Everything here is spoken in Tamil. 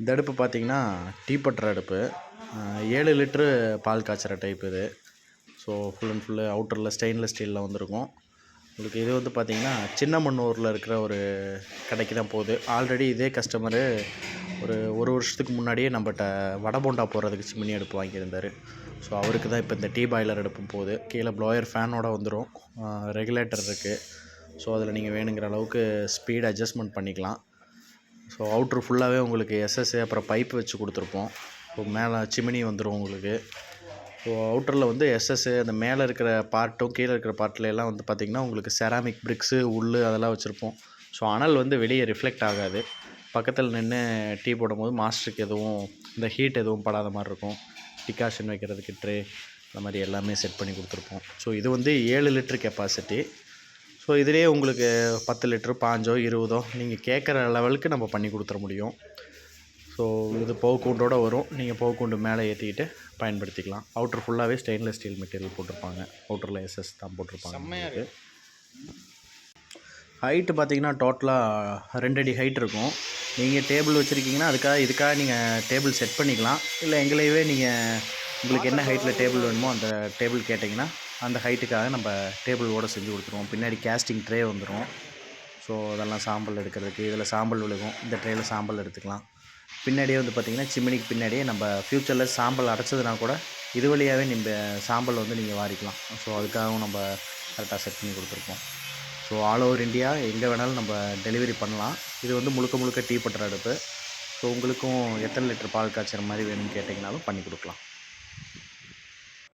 இந்த அடுப்பு பார்த்தீங்கன்னா டீப்பட்டர் அடுப்பு. ஏழு லிட்ரு பால் காய்ச்சுற டைப் இது. ஸோ ஃபுல் அண்ட் ஃபுல்லு அவுட்டரில் ஸ்டெயின்லெஸ் ஸ்டீலில் வந்திருக்கும். உங்களுக்கு இது வந்து பார்த்திங்கன்னா சின்னமன்னூரில் இருக்கிற ஒரு கடைக்கு தான் போகுது. ஆல்ரெடி இதே கஸ்டமரு ஒரு ஒரு வருஷத்துக்கு முன்னாடியே நம்மகிட்ட வடை போண்டா போடுறதுக்கு சிம்னி அடுப்பு வாங்கியிருந்தார். ஸோ அவருக்கு தான் இப்போ இந்த டீ பாய்லர் அடுப்பும் போகுது. கீழே ப்ளோயர் ஃபேனோட வந்துடும் ரெகுலேட்டர் இருக்குது ஸோ அதில் நீங்கள் வேணுங்கிற அளவுக்கு ஸ்பீட் அட்ஜஸ்ட்மெண்ட் பண்ணிக்கலாம். ஸோ அவுட்ரு ஃபுல்லாகவே உங்களுக்கு எஸ்எஸ்ஏ அப்புறம் பைப் வச்சு கொடுத்துருப்போம். ஸோ மேலே சிமினி வந்துடும் உங்களுக்கு. ஸோ அவுட்டரில் வந்து எஸ்எஸ்ஏ அந்த மேலே இருக்கிற பார்ட்டும் கீழே இருக்கிற பார்ட்டில் எல்லாம் வந்து பார்த்திங்கன்னா உங்களுக்கு செராமிக் பிரிக்ஸு உள் அதெல்லாம் வச்சுருப்போம். ஸோ அனல் வந்து வெளியே ரிஃப்ளெக்ட் ஆகாது. பக்கத்தில் நின்று டீ போடும்போது மாஸ்டருக்கு எதுவும் இந்த ஹீட் எதுவும் படாத மாதிரி இருக்கும். டிகாஷன் வைக்கிறதுக்கு ட்ரே அந்த மாதிரி எல்லாமே செட் பண்ணி கொடுத்துருப்போம். ஸோ இது வந்து ஏழு லிட்டர் கெப்பாசிட்டி ஸோ இதுலேயே உங்களுக்கு பத்து லிட்ரு பாஞ்சோ இருபதோ நீங்கள் கேட்குற லெவலுக்கு நம்ம பண்ணி கொடுத்துற முடியும். ஸோ இது பவுக்கூண்டோட வரும். நீங்கள் பவுக்கூண்டு மேலே ஏற்றிக்கிட்டு பயன்படுத்திக்கலாம். அவுட்ரு ஃபுல்லாகவே ஸ்டெயின்லெஸ் ஸ்டீல் மெட்டீரியல் போட்டிருப்பாங்க. அவுட்டரில் எஸ்எஸ் தான் போட்டிருப்பாங்க ஹைட்டு பார்த்தீங்கன்னா டோட்டலாக ரெண்டு அடி ஹைட் இருக்கும். நீங்கள் டேபிள் வச்சுருக்கீங்கன்னா அதுக்காக இதுக்காக நீங்கள் டேபிள் செட் பண்ணிக்கலாம். இல்லை எங்களையவே நீங்கள் உங்களுக்கு என்ன ஹைட்டில் டேபிள் வேணுமோ அந்த டேபிள் கேட்டிங்கன்னா அந்த ஹைட்டுக்காக நம்ம டேபிளோடு செஞ்சு கொடுத்துருவோம். பின்னாடி கேஸ்டிங் ட்ரே வந்துடும் ஸோ அதெல்லாம் சாம்பல் எடுக்கிறதுக்கு இதில் சாம்பல் விழுகும். இந்த ட்ரேயில் சாம்பல் எடுத்துக்கலாம். பின்னாடியே வந்து பார்த்திங்கன்னா சிம்மினிக்கு பின்னாடியே நம்ம ஃப்யூச்சரில் சாம்பல் அடைச்சதுனா கூட இது வழியாகவே நம்ம சாம்பல் வந்து நீங்கள் வாரிக்கலாம். ஸோ அதுக்காகவும் நம்ம கரெக்டாக செட் பண்ணி கொடுத்துருப்போம். ஸோ ஆல் ஓவர் இந்தியா எங்கே வேணாலும் நம்ம டெலிவரி பண்ணலாம். இது வந்து முழுக்க முழுக்க டீ பட்டர் அடுப்பு. ஸோ உங்களுக்கும் எத்தனை லிட்டர் பால் காய்ச்சற மாதிரி வேணும்னு கேட்டிங்கனாலும் பண்ணி கொடுக்கலாம்.